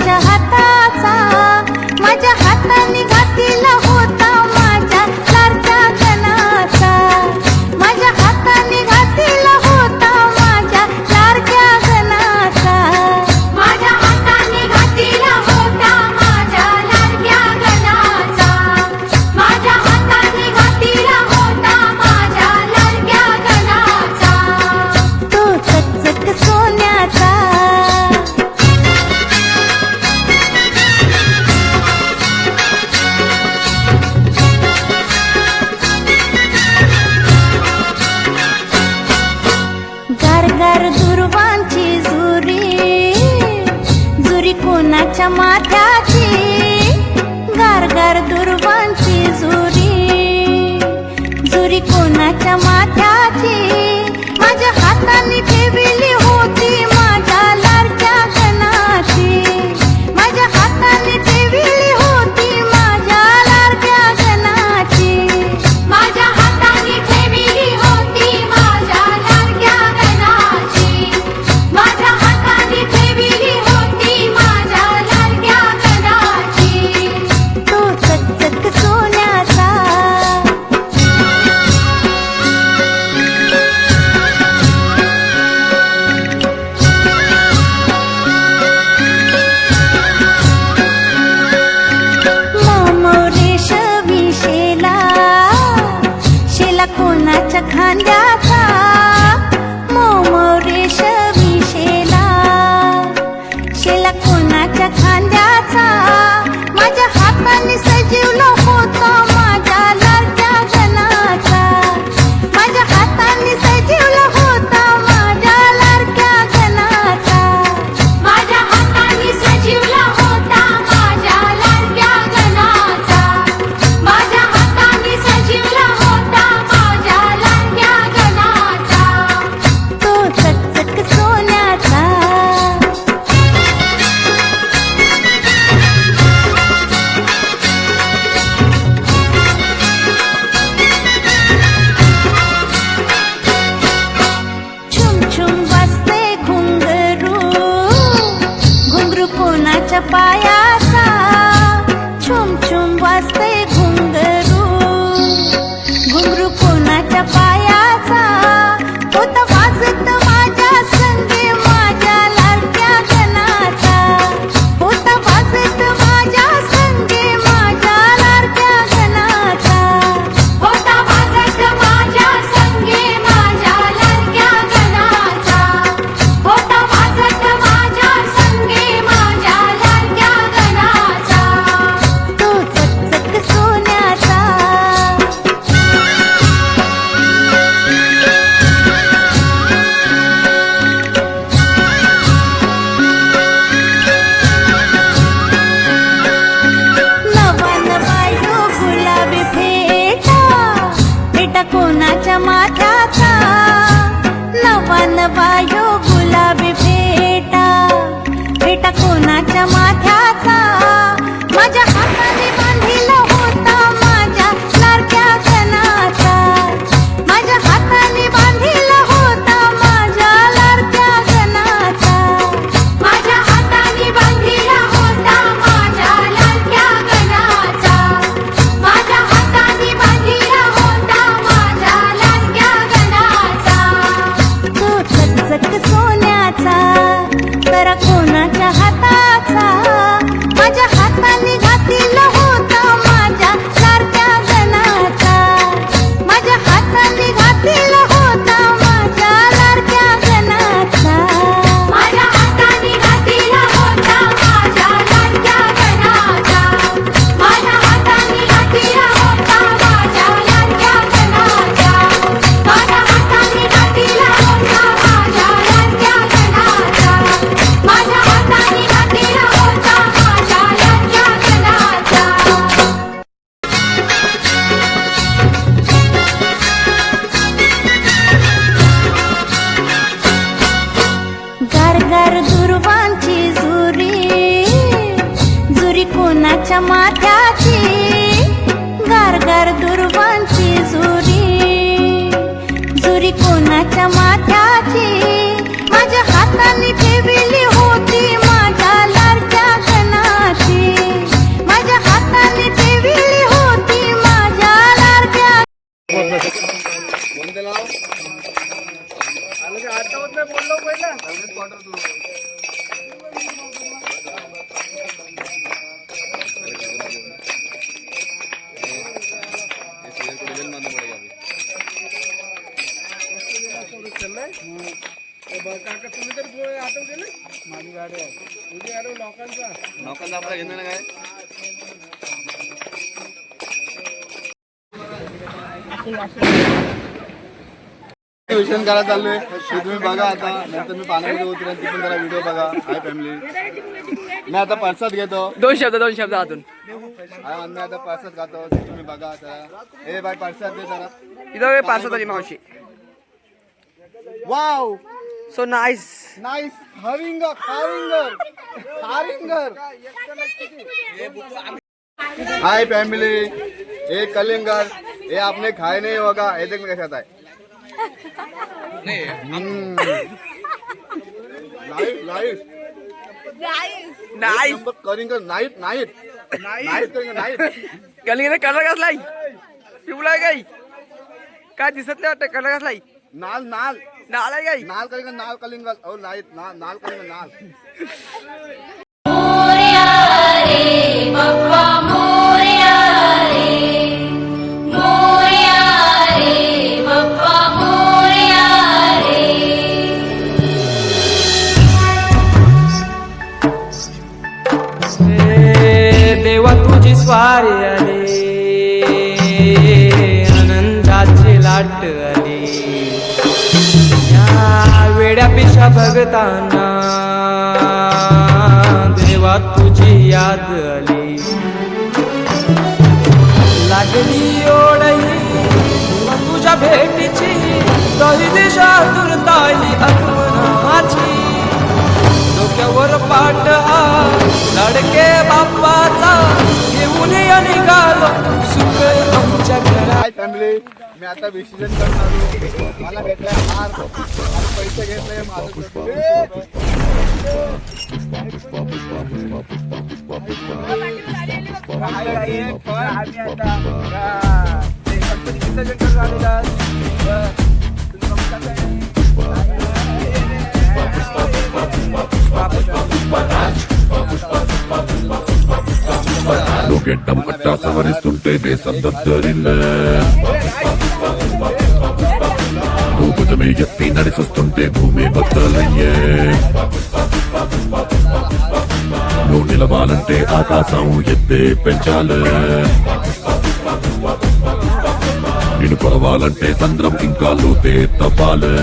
माझ्या हाताचा माझ्या हाताने कोणाच्या माझ्या माथ्याची गारगार दुर्वांची जुरी. जुरी कोणाच्या माथ्याची? माझ्या हाताने ठेवली होती माझ्या लाडक्या कणाची माझ्या हाताने ठेवली होती माझ्या लाडक्या लोकांचा. आपला घेणं ना काय? विषण करायला चाललोय? ते तुम्ही बघा आता. नंतर मी पाण्यामध्ये उतरेन ती पण जरा व्हिडिओ बघा. हाय फॅमिली मी आता परसाद घेतो. दोन शब्द दोन शब्द अजून. हाय मी आता परसाद खातो. ते तुम्ही बघा आता. ए बाय परसाद दे जरा. इथं पार्सल आली मावशी. वाव सो नाईस नाइस हरिंगर हरिंगर हरिंगर हाय फैमिली ये कलिंगर ये आपने खाए नहीं होगा. ये देख में कैसा था लाइट लाइट नाईस कलिंगर नाइट नाइट नाइट कलिंगर नाइट कलर कसलाय पिवलाय गाई? काय दिसत नाही वाटतं कलर कसलाय नाल नाल. नाल कलिंगर नाल कलिंगर ओ नाइट नाल नाल कलिंगर नाल. देवा तुझी स्वारी आली आनंदाची लाट. वेड्या पिशा भगताना. देवा तुझी याद आली. लागली ओढही तुझ्या भेटीची तरी दिशा दुरताई आत्मनाची डोक्यावर पाठ हा लडके बाप्पाचा घेऊन या निघालो सुख आमच्या घरा हाय फॅमिली मी आता विसर्जन करणार आलो. मला भेटलाय हार आणि पैसे घेतले माझं గెడ్డం పట్టా సవరిస్తుంటే దేశం దద్దరిల్లే. భూపటమే ఎత్తి నడిచొస్తుంటే భూమి బద్దలయ్యే. నువ్వు నిలవాలంటే ఆకాశం ఎత్తే పెంచాలే. నేను కొలవాలంటే సంద్రం ఇంకా లోతే తవ్వాలే.